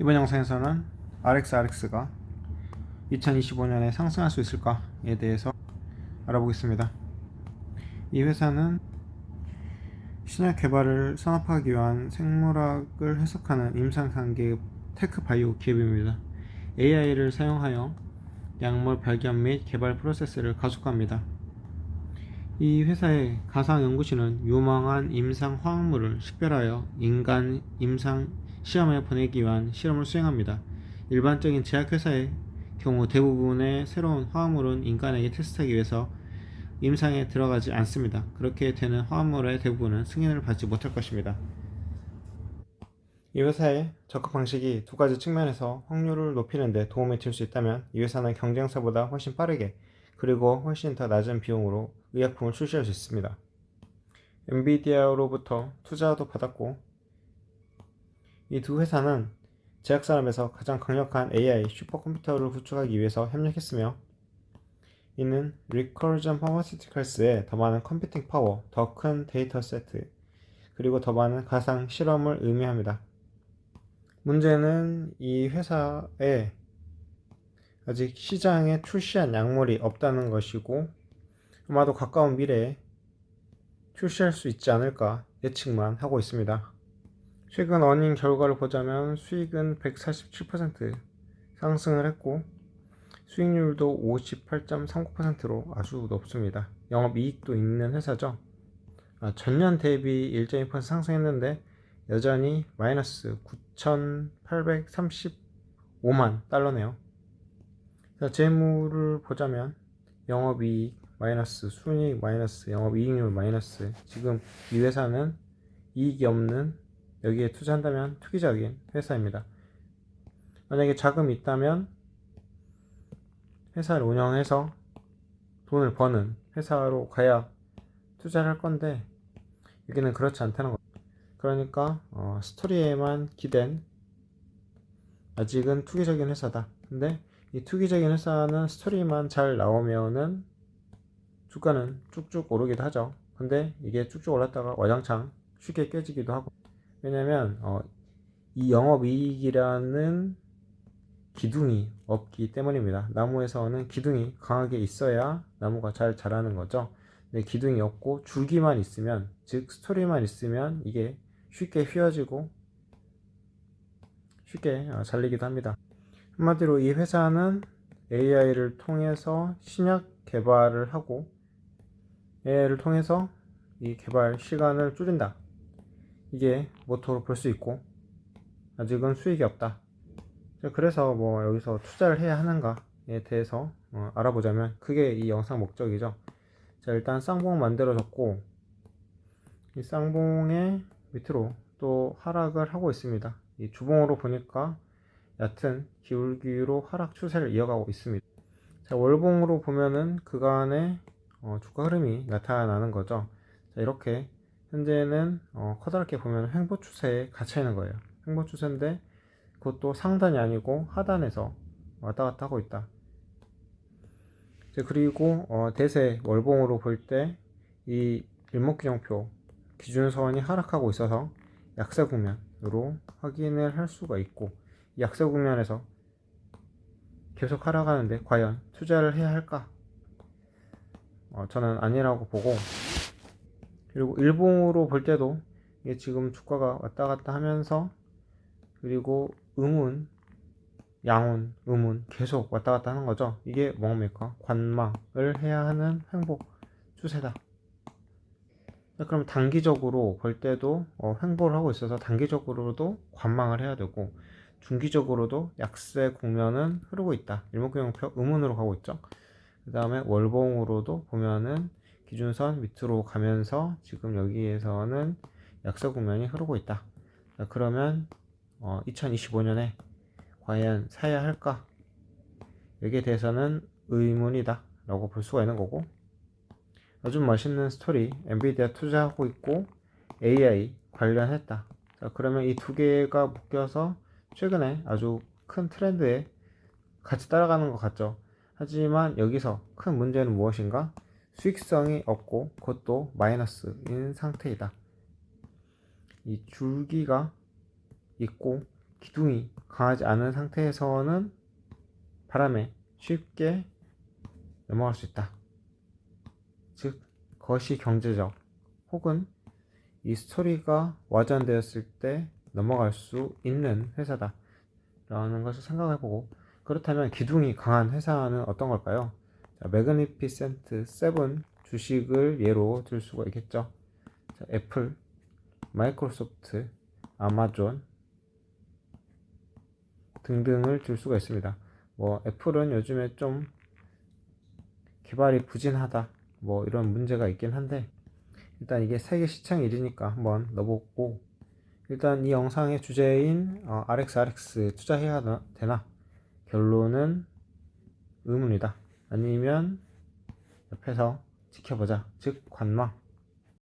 이번 영상에서는 RXRX가 2025년에 상승할 수 있을까에 대해서 알아보겠습니다. 이 회사는 신약 개발을 산업화하기 위한 생물학을 해석하는 임상단계 테크바이오 기업입니다. AI를 사용하여 약물 발견 및 개발 프로세스를 가속화합니다. 이 회사의 가상 연구실은 유망한 임상 화학물을 식별하여 인간 임상 시험에 보내기 위한 실험을 수행합니다. 일반적인 제약회사의 경우 대부분의 새로운 화학물은 인간에게 테스트하기 위해서 임상에 들어가지 않습니다. 그렇게 되는 화학물의 대부분은 승인을 받지 못할 것입니다. 이 회사의 적합 방식이 두 가지 측면에서 확률을 높이는 데 도움이 될 수 있다면 이 회사는 경쟁사보다 훨씬 빠르게 그리고 훨씬 더 낮은 비용으로 의약품을 출시할 수 있습니다. 엔비디아로부터 투자도 받았고 이 두 회사는 제약 산업에서 가장 강력한 AI 슈퍼컴퓨터를 구축하기 위해서 협력했으며 이는 리커전 파마시티컬스의 더 많은 컴퓨팅 파워, 더 큰 데이터 세트, 그리고 더 많은 가상 실험을 의미합니다. 문제는 이 회사에 아직 시장에 출시한 약물이 없다는 것이고 아마도 가까운 미래에 출시할 수 있지 않을까 예측만 하고 있습니다. 최근 어닝 결과를 보자면 수익은 147% 상승을 했고 수익률도 58.39%로 아주 높습니다. 영업이익도 있는 회사죠. 아, 전년 대비 1.2% 상승했는데 여전히 마이너스 9,835만 달러네요. 자, 재물을 보자면 영업이익 마이너스, 순이익 마이너스, 영업이익률 마이너스. 지금 이 회사는 이익이 없는 여기에 투자한다면 투기적인 회사입니다. 만약에 자금이 있다면 회사를 운영해서 돈을 버는 회사로 가야 투자를 할 건데 여기는 그렇지 않다는 거죠. 그러니까 어, 스토리에만 기댄 아직은 투기적인 회사다. 근데 이 투기적인 회사는 스토리만 잘 나오면은 주가는 쭉쭉 오르기도 하죠. 근데 이게 쭉쭉 올랐다가 와장창 쉽게 깨지기도 하고 왜냐면 어, 이 영업이익이라는 기둥이 없기 때문입니다. 나무에서는 기둥이 강하게 있어야 나무가 잘 자라는 거죠. 근데 기둥이 없고 줄기만 있으면 즉 스토리만 있으면 이게 쉽게 휘어지고 쉽게 어, 잘리기도 합니다. 한마디로 이 회사는 AI를 통해서 신약 개발을 하고 AI를 통해서 이 개발 시간을 줄인다. 이게 모토로 볼 수 있고 아직은 수익이 없다. 그래서 뭐 여기서 투자를 해야 하는가에 대해서 어, 알아보자면 그게 이 영상 목적이죠. 자 일단 쌍봉 만들어졌고 이 쌍봉의 밑으로 또 하락을 하고 있습니다. 이 주봉으로 보니까 얕은 기울기로 하락 추세를 이어가고 있습니다. 자 월봉으로 보면은 그간의 어, 주가 흐름이 나타나는 거죠. 자 이렇게 현재는 어, 커다랗게 보면 횡보 추세에 갇혀 있는 거예요. 횡보 추세인데 그것도 상단이 아니고 하단에서 왔다 갔다 하고 있다. 그리고 어, 대세 월봉으로 볼 때 이 일목균형표 기준선이 하락하고 있어서 약세 국면으로 확인을 할 수가 있고 약세 국면에서 계속 하락하는데 과연 투자를 해야 할까? 어, 저는 아니라고 보고 그리고 일봉으로 볼 때도 이게 지금 주가가 왔다 갔다 하면서 그리고 음운, 양운, 음운 계속 왔다 갔다 하는 거죠. 이게 뭡니까? 관망을 해야 하는 횡보 추세다. 그럼 단기적으로 볼 때도 어, 횡보를 하고 있어서 단기적으로도 관망을 해야 되고 중기적으로도 약세 국면은 흐르고 있다. 일목균형표 음운으로 가고 있죠. 그 다음에 월봉으로도 보면은 기준선 밑으로 가면서 지금 여기에서는 약세 국면이 흐르고 있다. 자, 그러면 어, 2025년에 과연 사야 할까? 여기에 대해서는 의문이다 라고 볼 수가 있는 거고 아주 멋있는 스토리 엔비디아 투자하고 있고 AI 관련했다 자 그러면 이 두 개가 묶여서 최근에 아주 큰 트렌드에 같이 따라가는 것 같죠 하지만 여기서 큰 문제는 무엇인가 수익성이 없고 그것도 마이너스인 상태이다 이 줄기가 있고 기둥이 강하지 않은 상태에서는 바람에 쉽게 넘어갈 수 있다. 즉, 것이 경제적 혹은 이 스토리가 와전되었을 때 넘어갈 수 있는 회사다. 라는 것을 생각해보고 그렇다면 기둥이 강한 회사는 어떤 걸까요? 자, 매그니피센트 7 주식을 예로 들 수가 있겠죠. 자, 애플, 마이크로소프트, 아마존 등등을 들 수가 있습니다. 뭐 애플은 요즘에 좀 개발이 부진하다 뭐 이런 문제가 있긴 한데 일단 이게 세계 시장 1위니까 한번 넣어보고 일단 이 영상의 주제인 어, RXRX 투자해야 나- 되나 결론은 의문이다 아니면 옆에서 지켜보자. 즉 관망